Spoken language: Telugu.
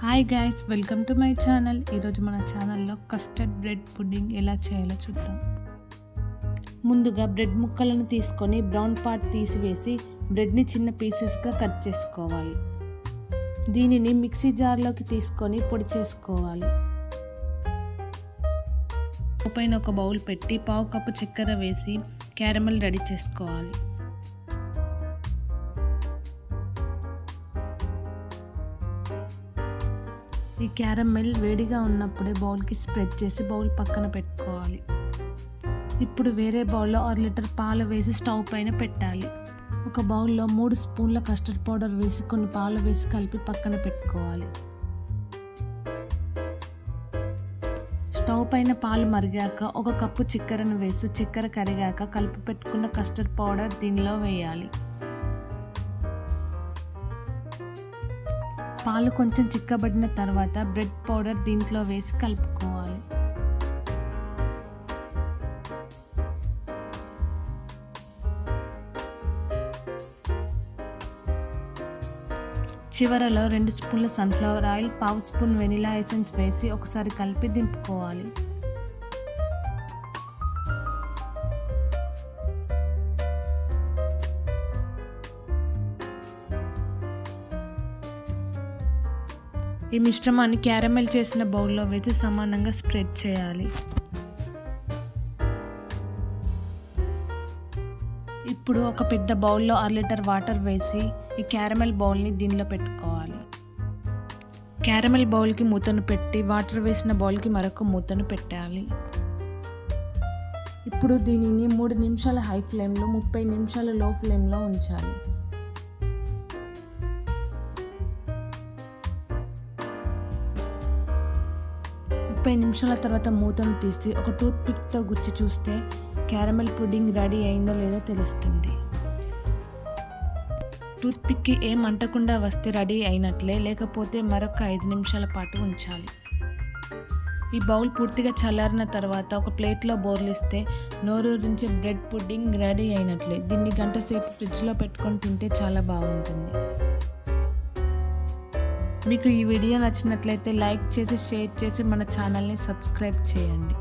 Hi guys welcome to my channel ఈరోజు మన ఛానల్లో కస్టర్డ్ బ్రెడ్ పుడ్డింగ్ ఎలా చేయాలో చూద్దాం. ముందుగా బ్రెడ్ ముక్కలను తీసుకొని బ్రౌన్ పార్ట్ తీసివేసి బ్రెడ్ని చిన్న పీసెస్గా కట్ చేసుకోవాలి. దీనిని మిక్సీ జార్లోకి తీసుకొని పొడి చేసుకోవాలి. పైన ఒక బౌల్ పెట్టి పావు కప్పు చక్కెర వేసి క్యారమల్ రెడీ చేసుకోవాలి. ఈ క్యారమెల్ వేడిగా ఉన్నప్పుడే బౌల్కి స్ప్రెడ్ చేసి బౌల్ పక్కన పెట్టుకోవాలి. ఇప్పుడు వేరే బౌల్లో ఆరు లీటర్ పాలు వేసి స్టవ్ పైన పెట్టాలి. ఒక బౌల్లో మూడు స్పూన్ల కస్టర్డ్ పౌడర్ వేసి కొన్ని పాలు వేసి కలిపి పక్కన పెట్టుకోవాలి. స్టవ్ పైన పాలు మరిగాక ఒక కప్పు చక్కెరను వేసి చక్కెర కరిగాక కలిపి పెట్టుకున్న కస్టర్డ్ పౌడర్ దీనిలో వేయాలి. పాలు కొంచెం చిక్కబడిన తర్వాత బ్రెడ్ పౌడర్ దీంట్లో వేసి కలుపుకోవాలి. చివరలో రెండు స్పూన్ల సన్ఫ్లవర్ ఆయిల్ పావు స్పూన్ వెనిలా ఎసెన్స్ వేసి ఒకసారి కలిపి దింపుకోవాలి. ఈ మిశ్రమాన్ని క్యారమెల్ చేసిన బౌల్లో వేసి సమానంగా స్ప్రెడ్ చేయాలి. ఇప్పుడు ఒక పెద్ద బౌల్లో అర లీటర్ వాటర్ వేసి ఈ క్యారమెల్ బౌల్ని దీనిలో పెట్టుకోవాలి. క్యారమెల్ బౌల్కి మూతను పెట్టి వాటర్ వేసిన బౌల్కి మరొక మూతను పెట్టాలి. ఇప్పుడు దీనిని మూడు నిమిషాల హై ఫ్లేమ్లో ముప్పై నిమిషాలు లో ఫ్లేమ్లో ఉంచాలి. ముప్పై నిమిషాల తర్వాత మూతను తీసి ఒక టూత్ పిక్తో గుచ్చి చూస్తే క్యారమెల్ పుడ్డింగ్ రెడీ అయిందో లేదో తెలుస్తుంది. టూత్ పిక్కి ఏం అంటకుండా వస్తే రెడీ అయినట్లే లేకపోతే మరొక ఐదు నిమిషాల పాటు ఉంచాలి. ఈ బౌల్ పూర్తిగా చల్లారిన తర్వాత ఒక ప్లేట్లో బోర్లిస్తే నోరూరించే బ్రెడ్ పుడ్డింగ్ రెడీ అయినట్లే. దీన్ని గంట సేపు ఫ్రిడ్జ్లో పెట్టుకొని తింటే చాలా బాగుంటుంది. మీకు ఈ వీడియో నచ్చినట్లయితే లైక్ చేసి షేర్ చేసి మన ఛానల్ని సబ్స్క్రైబ్ చేయండి.